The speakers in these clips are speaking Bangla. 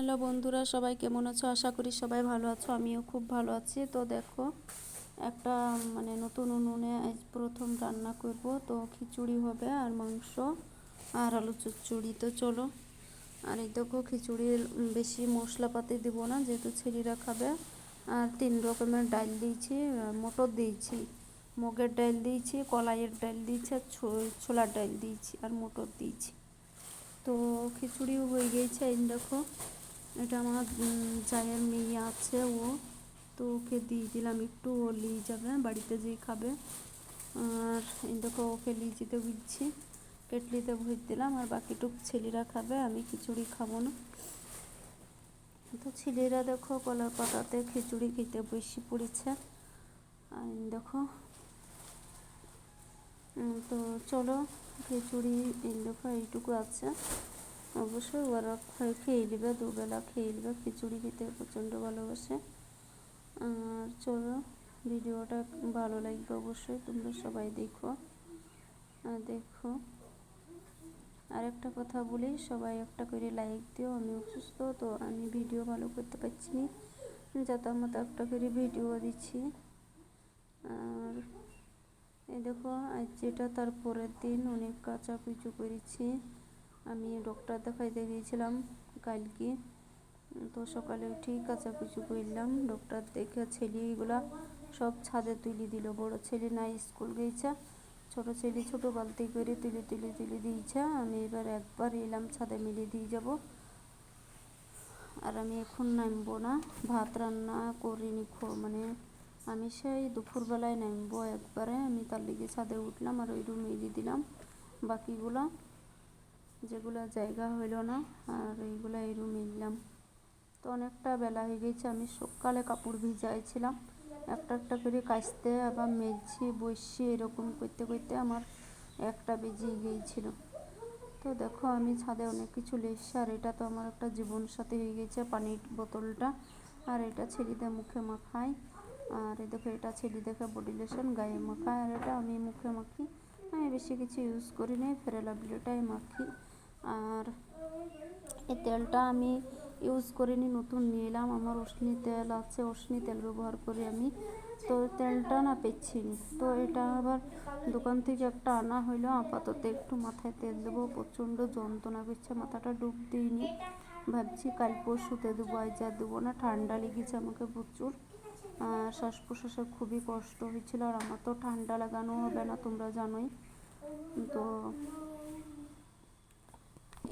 হ্যালো বন্ধুরা, সবাই কেমন আছো? আশা করি সবাই ভালো আছো, আমিও খুব ভালো আছি। তো দেখো, একটা মানে নতুন উনুনে আজ প্রথম রান্না করব। তো খিচুড়ি হবে আর মাংস আর আলু চচ্চড়ি। তো চলো, আর এই দেখো খিচুড়ির বেশি মশলাপাতি দিব না, যেহেতু ছেলেরা খাবে। আর তিন রকমের ডাল দিয়েছি, মটর দিয়েছি, মুগের ডাল দিয়েছি, কলাইয়ের ডাল দিয়েছি, আর ছোলার ডাল দিয়েছি, আর মটর দিয়েছি। তো খিচুড়িও হয়ে গিয়েছে, এই দেখো। এটা আমার জায়ের মেয়ে আছে ও, তো ওকে দিয়ে দিলাম একটু, ও নিয়ে যাবে, বাড়িতে যেয়ে খাবে। আর দেখো, ওকে লিচিতে বুঝছি কেটলিতে ভুজ দিলাম, আর বাকিটুক ছেলেরা খাবে, আমি খিচুড়ি খাব না। তো ছেলেরা দেখো, কলার পাতাতে খিচুড়ি খেতে বেশি পড়েছে। আর দেখো তো চলো, খিচুড়ি দেখো, এইটুকু আছে। অবশ্যই ওরা খেয়ে নেবে দুবেলা খেয়ে নেবে খিচুড়ি খেতে প্রচণ্ড ভালোবাসে। আর চলো, ভিডিওটা ভালো লাগবে অবশ্যই, তোমরা সবাই দেখো। আর দেখো আর একটা কথা বলি, সবাই একটা করে লাইক দিও আমি অসুস্থ তো আমি ভিডিও ভালো করতে পারছি না যাতে আমার একটা করে ভিডিও দিচ্ছি। আর এই দেখো, আজ যেটা তার পরের দিন অনেক কাঁচা কুচু করেছি। আমি ডক্টর দেখাইতে গিয়েছিলাম কালকে। তো সকালে উঠি কাচাকুচু করলাম। ডক্টর দেখে ছেলে এগুলা সব ছাদে তুলে দিল। বড় ছেলে নাই স্কুল গেছে। ছোট ছেলে ছোট বালতি করে তুলে তুলে তুলে দিয়েছে। আমি এবার একবার এলাম ছাদে মিলে দিয়ে যাব। আর আমি এখন নামবো না। ভাত রান্না করিনি মানে আমি সেই দুপুরবেলায় নামবো একবারে। আমি তার লিগে ছাদে উঠলাম আর ওই রুমে দিলাম বাকিগুলো। যেগুলো জায়গা হইল না, আর এইগুলো এই রুমে নিলাম। তো অনেকটা বেলা হয়ে গেছে, আমি সকালে কাপড় ভিজাইছিলাম। একটা একটা করে কাচতে, আবার মেলছি বসছি, এরকম করতে করতে আমার একটা বেজে গিয়েছিল। তো দেখো, আমি ছাদে অনেক কিছু লেসছি আর এটা তো আমার একটা জীবন সাথে হয়ে গেছে পানির বোতলটা। আর এটা ছেলেদের মুখে মাখাই আর দেখো, এটা ছেলে দেখে বডি লোশন গায়ে মাখায়, আর এটা আমি মুখে মাখি। আমি বেশি কিছু ইউজ করি নাই ফেরে লাভলিটাই মাখি। আর এই তেলটা আমি ইউজ করিনি, নতুন নিয়ে এলাম। আমার অশ্নি তেল আছে অশ্নি তেল ব্যবহার করি আমি। তো তেলটা না পেচ্ছি তো এটা আবার দোকান থেকে একটা আনা হইল, আপাতত একটু মাথায় তেল দেবো। প্রচণ্ড যন্ত্রণা করছে, মাথাটা ডুব দিইনি ভাবছি কাল পরশুতে দেবো, আজ আর দেবো না, ঠান্ডা লেগেছে আমাকে প্রচুর। শ্বাস প্রশ্বাসে খুবই কষ্ট হয়েছিল, আর আমার তো ঠান্ডা লাগানো হবে না, তোমরা জানোই। তো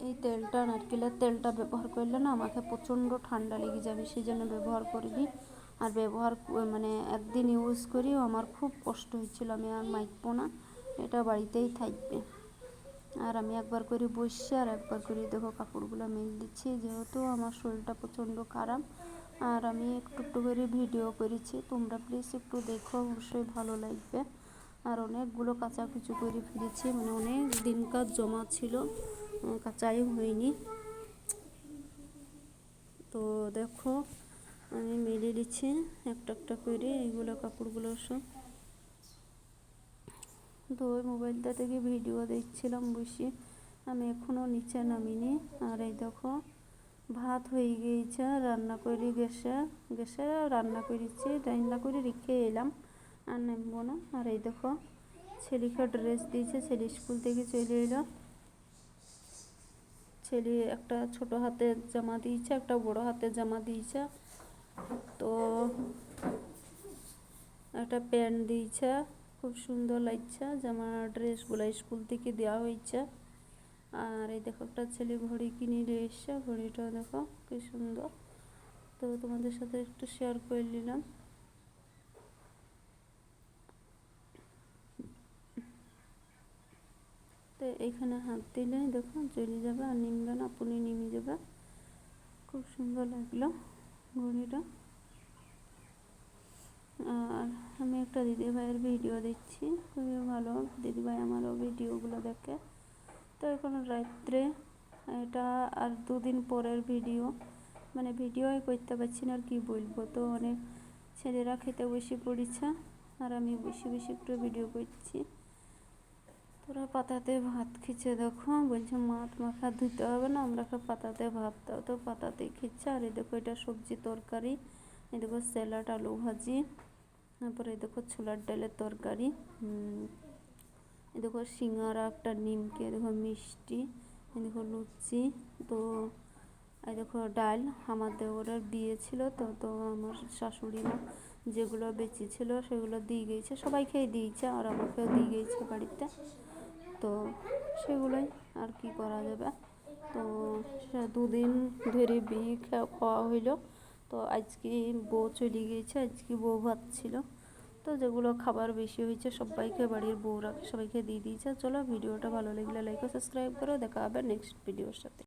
এই তেলটা নারকেলের তেলটা ব্যবহার করলে না আমাকে প্রচণ্ড ঠান্ডা লেগে যাবে সেই জন্য ব্যবহার করিনি। আর ব্যবহার মানে একদিন ইউজ করিও, আমার খুব কষ্ট হয়েছিল, আমি আর মাইকবো না, এটা বাড়িতেই থাকবে। আর আমি একবার করে বসছি, আর একবার করে দেখো কাপড়গুলো মেল দিচ্ছি, যেহেতু আমার শরীরটা প্রচণ্ড খারাপ। আর আমি একটু একটু করে ভিডিও করেছি, তোমরা প্লিজ একটু দেখো, অবশ্যই ভালো লাগবে। আর অনেকগুলো কাঁচা কুচু করে ফিরেছি মানে অনেক দিনকার জমা ছিল। কাঁচাই হয়নি। তো দেখো, আমি মেলে দিচ্ছি একটা একটা করে, এইগুলো কাপড়গুলো সব। তো ওই মোবাইলটা থেকে ভিডিও দেখছিলাম বসে। আমি এখনও নিচে নামিনি। আর এই দেখো, ভাত হয়ে গিয়েছে, রান্না করে গ্যাসে গ্যাসে রান্না করেছি, রান্না করে রেখে এলাম। আর নামবো না। আর এই দেখো, ছেলেকে ড্রেস দিয়েছে, ছেলে স্কুল থেকে চলে এলো। ছেলে একটা ছোট হাতে জামা দিয়েছে, একটা বড় হাতে জামা দিয়েছে। তো একটা প্যান্ট দিয়েছে, খুব সুন্দর লাগছে। জামা ড্রেসগুলো স্কুল থেকে দেওয়া হয়েছে। আর এই দেখো, একটা ছেলে ঘড়ি কিনে নিয়ে এসছে। ঘড়িটা দেখো, কি সুন্দর। তো তোমাদের সাথে একটু শেয়ার করে নিলাম। তো এইখানে হাত দিলে দেখো চলে যাবে আর নিমবে না আপনি নেমে যাবে। খুব সুন্দর লাগল ঘড়িটা। আর আমি একটা দিদিভাইয়ের ভিডিও দিচ্ছি খুবই ভালো। দিদিভাই আমারও ভিডিওগুলো দেখে। তো এখন রাত্রে এটা আর দুদিন পরের ভিডিও। মানে ভিডিওই করতে পারছি না আর কি বলব। তো অনেক ছেলেরা খেতে বসে পড়েছে আর আমি বেশি বেশি একটু ভিডিও করছি। তোরা পাতাতে ভাত খেছে দেখো। বলছে, মাছ মাখা ধুতে হবে না, আমরা পাতাতে ভাত দাও তো, পাতাতে খেচ্ছে আর এই দেখো, এটা সবজি তরকারি, এই দেখো, স্যালাড, আলু ভাজি, তারপরে এই দেখো, ছোলার ডালের তরকারি এই দেখো, সিঙ্গারা, একটা নিমকে দেখো, মিষ্টি, এই দেখো, লুচি, তো এই দেখো, ডাল। আমার দেওরের বিয়ে ছিল তো তো আমার শাশুড়ি মা যেগুলো বেঁচে ছিল, সেগুলো দিয়ে গিয়েছে সবাইকেই দিয়েছে, আর আমাকেও দিয়ে গিয়েছে বাড়িতে। তো সেগুলোই আর কি করা যাবে। তো দুদিন ধরে বিয়ে খাওয়া হইল। তো আজকে বউ চলে গিয়েছে, আজকে বউ ভাত ছিল। তো যেগুলো খাবার বেশি হয়েছে সবাইকে, বাড়ির বউরা সবাইকে দিয়ে দিয়েছে। চলো ভিডিওটা ভালো লাগলে লাইক ও সাবস্ক্রাইব করো। দেখা হবে নেক্সট ভিডিওর সাথে।